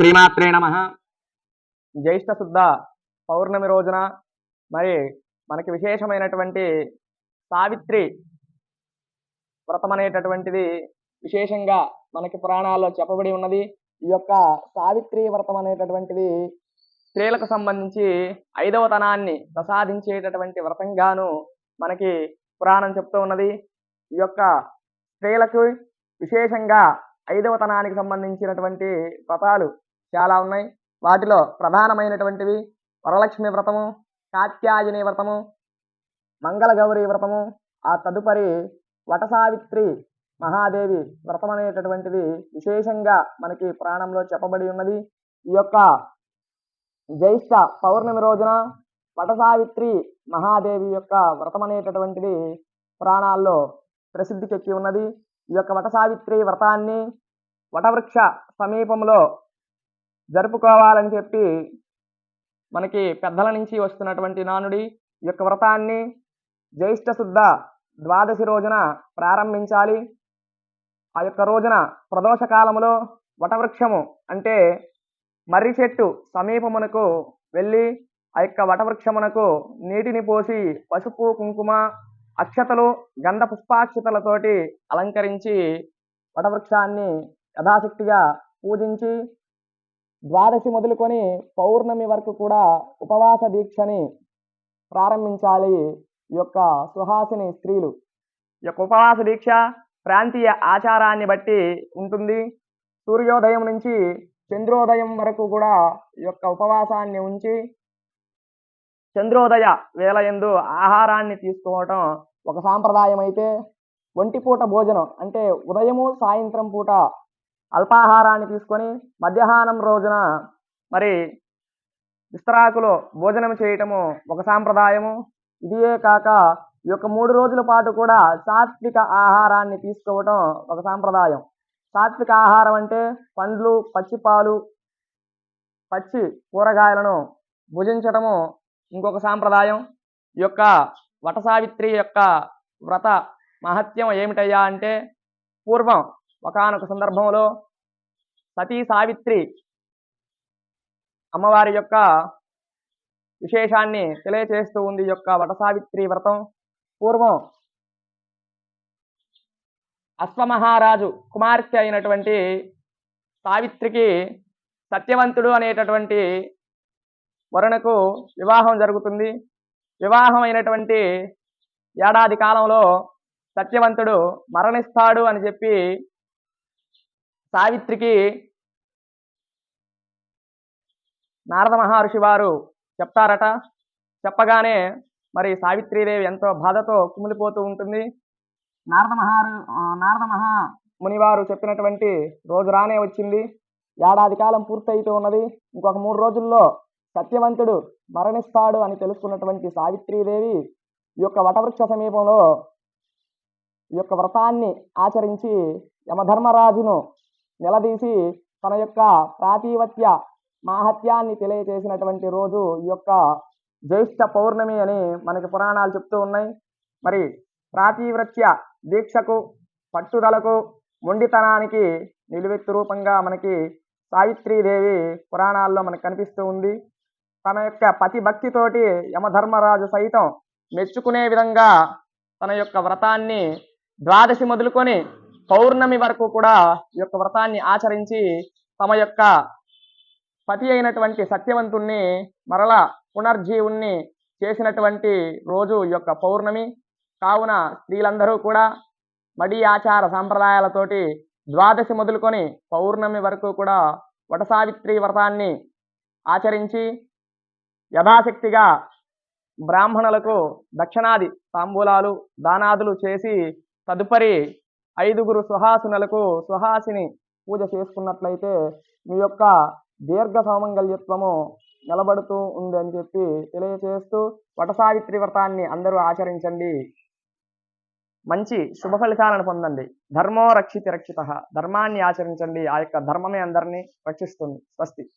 శ్రీమాత్రే నమ. జ్యేష్ఠ శుద్ధ పౌర్ణమి రోజున మరి మనకి విశేషమైనటువంటి సావిత్రి వ్రతం అనేటటువంటిది విశేషంగా మనకి పురాణాల్లో చెప్పబడి ఉన్నది. ఈ యొక్క సావిత్రి వ్రతం అనేటటువంటిది స్త్రీలకు సంబంధించి ఐదవతనాన్ని ప్రసాదించేటటువంటి వ్రతంగాను మనకి పురాణం చెప్తూ ఉన్నది. ఈ యొక్క స్త్రీలకు విశేషంగా ఐదవతనానికి సంబంధించినటువంటి వ్రతాలు చాలా ఉన్నాయి. వాటిలో ప్రధానమైనటువంటివి వరలక్ష్మి వ్రతము కాత్యాయని వ్రతము మంగళగౌరి వ్రతము ఆ తదుపరి వటసావిత్రి మహాదేవి వ్రతం అనేటటువంటిది విశేషంగా మనకి ప్రాణంలో చెప్పబడి ఉన్నది. ఈ యొక్క జ్యేష్ఠ పౌర్ణమి రోజున వటసావిత్రి మహాదేవి యొక్క వ్రతం అనేటటువంటిది పురాణాల్లో ప్రసిద్ధికెక్కి ఉన్నది. ఈ యొక్క వటసావిత్రి వ్రతాన్ని వటవృక్ష సమీపంలో జరుపుకోవాలని చెప్పి మనకి పెద్దల నుంచి వస్తున్నటువంటి నానుడి ఈ యొక్క వ్రతాన్ని జ్యేష్ఠ శుద్ధ ద్వాదశి రోజున ప్రారంభించాలి. ఆ యొక్క రోజున ప్రదోష కాలములో వటవృక్షము అంటే మర్రి చెట్టు సమీపమునకు వెళ్ళి ఆ యొక్క వటవృక్షమునకు నీటిని పోసి పసుపు కుంకుమ అక్షతలు గంధ పుష్పాక్షతలతోటి అలంకరించి వటవృక్షాన్ని యథాశక్తిగా పూజించి ద్వాదశి మొదలుకొని పౌర్ణమి వరకు కూడా ఉపవాస దీక్షని ప్రారంభించాలి ఈ యొక్క సుహాసిని స్త్రీలు. ఈ యొక్క ఉపవాస దీక్ష ప్రాంతీయ ఆచారాన్ని బట్టి ఉంటుంది. సూర్యోదయం నుంచి చంద్రోదయం వరకు కూడా ఈ యొక్క ఉపవాసాన్ని ఉంచి చంద్రోదయ వేళ ఎందు ఆహారాన్ని తీసుకోవటం ఒక సాంప్రదాయం అయితే ఒంటిపూట భోజనం అంటే ఉదయము సాయంత్రం పూట అల్పాహారాన్ని తీసుకొని మధ్యాహ్నం రోజున మరి విస్తరాకులో భోజనం చేయటము ఒక సాంప్రదాయము. ఇదియే కాక ఈ యొక్క మూడు రోజుల పాటు కూడా సాత్విక ఆహారాన్ని తీసుకోవటం ఒక సాంప్రదాయం. సాత్విక ఆహారం అంటే పండ్లు పచ్చిపాలు పచ్చి కూరగాయలను భుజించటము ఇంకొక సాంప్రదాయం. ఈ యొక్క వటసావిత్రి యొక్క వ్రత మహత్యం ఏమిటయ్యా అంటే పూర్వం ఒకనొక సందర్భంలో సతీ సావిత్రి అమ్మవారి యొక్క విశేషాన్ని తెలియచేస్తూ ఉంది యొక్క వటసావిత్రి వ్రతం. పూర్వం అశ్వమహారాజు కుమార్తె అయినటువంటి సావిత్రికి సత్యవంతుడు అనేటటువంటి వరుణకు వివాహం జరుగుతుంది. వివాహం అయినటువంటి ఏడాది కాలంలో సత్యవంతుడు మరణిస్తాడు అని చెప్పి సావిత్రికి నారద మహర్షి వారు చెప్తారట. చెప్పగానే మరి సావిత్రీదేవి ఎంతో బాధతో కుమిలిపోతూ ఉంటుంది. నారద మహారు నారద మహా మునివారు చెప్పినటువంటి రోజు రానే వచ్చింది. ఏడాది కాలం పూర్తయితూ ఉన్నది. ఇంకొక మూడు రోజుల్లో సత్యవంతుడు మరణిస్తాడు అని తెలుసుకున్నటువంటి సావిత్రీదేవి ఈ యొక్క వటవృక్ష సమీపంలో ఈ యొక్క వ్రతాన్ని ఆచరించి యమధర్మరాజును నిలదీసి తన యొక్క ప్రాతివత్య మాహత్యాన్ని తెలియచేసినటువంటి రోజు ఈ యొక్క జ్యేష్ఠ పౌర్ణమి అని మనకి పురాణాలు చెప్తూ ఉన్నాయి. మరి ప్రాతివ్రత్య దీక్షకు పట్టుదలకు మొండితనానికి నిలువెత్తు రూపంగా మనకి సావిత్రీదేవి పురాణాల్లో మనకు కనిపిస్తూ ఉంది. తన యొక్క పతి భక్తితోటి యమధర్మరాజు సైతం మెచ్చుకునే విధంగా తన యొక్క వ్రతాన్ని ద్వాదశి మొదలుకొని పౌర్ణమి వరకు కూడా ఈ యొక్క వ్రతాన్ని ఆచరించి తమ యొక్క పతి అయినటువంటి సత్యవంతుణ్ణి మరల పునర్జీవుణ్ణి చేసినటువంటి రోజు ఈ యొక్క పౌర్ణమి. కావున స్త్రీలందరూ కూడా మడి ఆచార సాంప్రదాయాలతోటి ద్వాదశి మొదలుకొని పౌర్ణమి వరకు కూడా వటసావిత్రి వ్రతాన్ని ఆచరించి యథాశక్తిగా బ్రాహ్మణులకు దక్షిణాది తాంబూలాలు దానాదులు చేసి తదుపరి ఐదుగురు సుహాసునులకు సుహాసిని పూజ చేసుకున్నట్లయితే మీ యొక్క దీర్ఘ సౌమంగల్యత్వము నిలబడుతూ ఉంది అని చెప్పి తెలియచేస్తూ వటసావిత్రి వ్రతాన్ని అందరూ ఆచరించండి. మంచి శుభ ఫలితాలను పొందండి. ధర్మో రక్షితి రక్షిత. ధర్మాన్ని ఆచరించండి. ఆ యొక్క ధర్మమే అందరినీ రక్షిస్తుంది. స్వస్తి.